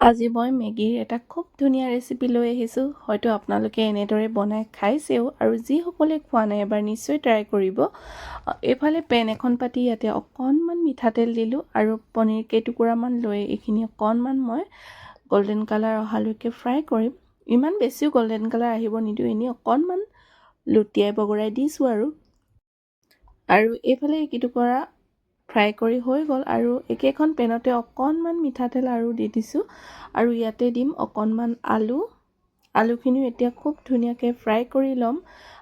আজি মই মেগীৰ এটা খুব ধুনীয়া ৰেচিপি লৈ আহিছোঁ। হয়তো আপোনালোকে এনেদৰে বনাই খাইছেও আৰু যিসকলে খোৱা নাই এবাৰ নিশ্চয় ট্ৰাই কৰিব। এইফালে পেন এখন পাতি ইয়াতে অকণমান মিঠাতেল দিলোঁ আৰু পনীৰ কেইটুকুৰামান লৈ এইখিনি অকণমান মই গল্ডেন কালাৰ অহালৈকে ফ্ৰাই কৰিম। ইমান বেছিও গল্ডেন কালাৰ আহিব নিদিওঁ এনেই অকণমান লুটিয়াই বগৰাই দিছোঁ আৰু। আৰু এইফালে এইকেইটুকুৰা ফ্ৰাই কৰি হৈ গ'ল আৰু একেখন পেনতে অকণমান মিঠাতেল আৰু দি দিছোঁ আৰু ইয়াতে দিম অকণমান আলু। আলুখিনিও এতিয়া খুব ধুনীয়াকৈ ফ্ৰাই কৰি ল'ম।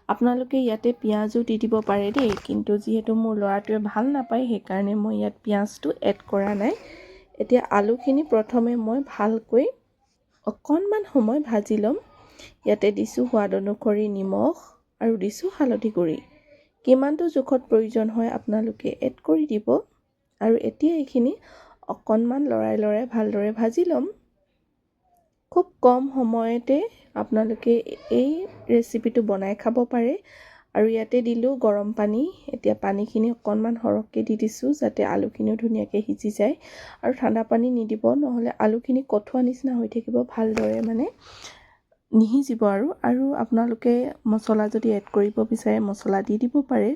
আপোনালোকে ইয়াতে পিঁয়াজো দি দিব পাৰে দেই কিন্তু যিহেতু মোৰ ল'ৰাটোৱে ভাল নাপায় সেইকাৰণে মই ইয়াত পিঁয়াজটো এড কৰা নাই। এতিয়া আলুখিনি প্ৰথমে মই ভালকৈ অকণমান সময় ভাজি ল'ম। ইয়াতে দিছোঁ সোৱাদ অনুসৰি নিমখ আৰু দিছোঁ হালধি গুড়ি। কিমানটো জোখত প্ৰয়োজন হয় আপোনালোকে এড কৰি দিব। আৰু এতিয়া এইখিনি অকণমান লৰাই লৰাই ভালদৰে ভাজি ল'ম। খুব কম সময়তে আপোনালোকে এই ৰেচিপিটো বনাই খাব পাৰে। আৰু ইয়াতে দিলোঁ গৰম পানী। এতিয়া পানীখিনি অকণমান সৰহকৈ দি দিছোঁ যাতে আলুখিনিও ধুনীয়াকৈ সিজি যায়। আৰু ঠাণ্ডা পানী নিদিব নহ'লে আলুখিনি কঠোৱা নিচিনা হৈ থাকিব ভালদৰে মানে। নিসিজিব আৰু আৰু আপোনালোকে মছলা যদি এড কৰিব বিচাৰে মছলা দি দিব পাৰে।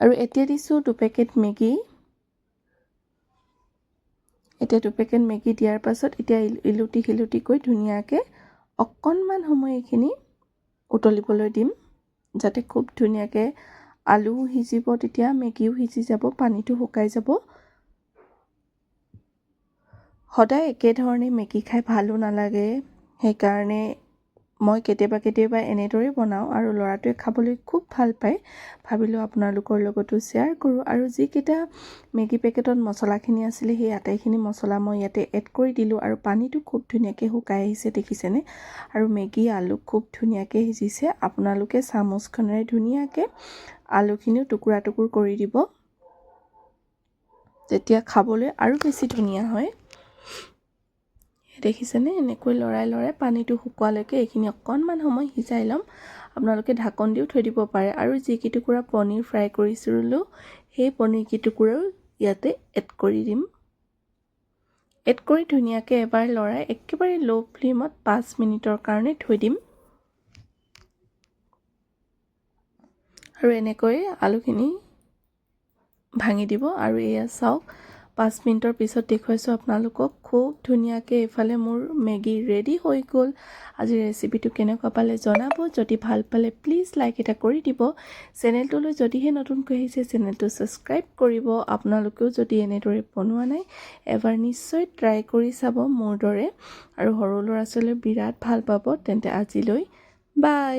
আৰু এতিয়া দিছোঁ দুপেকেট মেগী। এতিয়া দুপেকেট মেগী দিয়াৰ পাছত এতিয়া ইলুটি শিলুটিকৈ ধুনীয়াকৈ অকণমান সময় এইখিনি উতলিবলৈ দিম যাতে খুব ধুনীয়াকৈ আলুও সিজিব তেতিয়া মেগীও সিজি যাব পানীটো শুকাই যাব। সদায় একেধৰণে মেগী খাই ভালো নালাগে। সেইকাৰণে মই কেতিয়াবা কেতিয়াবা এনেদৰেই বনাওঁ আৰু ল'ৰাটোৱে খাবলৈ খুব ভাল পায়। ভাবিলোঁ আপোনালোকৰ লগতো শ্বেয়াৰ কৰোঁ আৰু যিকেইটা মেগী পেকেটত মছলাখিনি আছিলে সেই আটাইখিনি মছলা মই ইয়াতে এড কৰি দিলোঁ আৰু পানীটো খুব ধুনীয়াকৈ শুকাই আহিছে দেখিছেনে? আৰু মেগী আলু খুব ধুনীয়াকৈ সিজিছে। আপোনালোকে চামুচখনেৰে ধুনীয়াকৈ আলুখিনিও টুকুৰা টুকুৰ কৰি দিব। তেতিয়া খাবলৈ আৰু বেছি ধুনীয়া হয়। দেখিছেনে? এনেকৈ লৰাই লৰাই পানীটো শুকোৱালৈকে এইখিনি অকণমান সময় সিজাই ল'ম। আপোনালোকে ঢাকন দিও থৈ দিব পাৰে। আৰু যিকেইটুকুৰা পনীৰ ফ্ৰাই কৰিছিলোঁ সেই পনীৰ কেইটুকুৰাও ইয়াতে এড কৰি দিম। এড কৰি ধুনীয়াকৈ এবাৰ লৰাই একেবাৰে ল' ফ্লেমত পাঁচ মিনিটৰ কাৰণে থৈ দিম। আৰু এনেকৈ আলুখিনি ভাঙি দিব। আৰু এয়া চাওক পাঁচ মিনিটৰ পিছত দেখুৱাইছোঁ আপোনালোকক। খুব ধুনীয়াকৈ এইফালে মোৰ মেগী ৰেডি হৈ গ'ল। আজিৰ ৰেচিপিটো কেনেকুৱা পালে জনাব। যদি ভালো পালে প্লিজ লাইক এটা কৰি দিব। চেনেলটোলৈ যদিহে নতুনকৈ আহিছে চেনেলটো ছাবস্ক্ৰাইব কৰিব। আপোনালোকেও যদি এনেদৰে বনোৱা নাই, এবাৰ নিশ্চয় ট্ৰাই কৰি চাব মোৰ দৰে। আৰু সৰু ল'ৰা ছোৱালীয়ে বিৰাট ভালো পাব, তেন্তে আজিলৈ বাই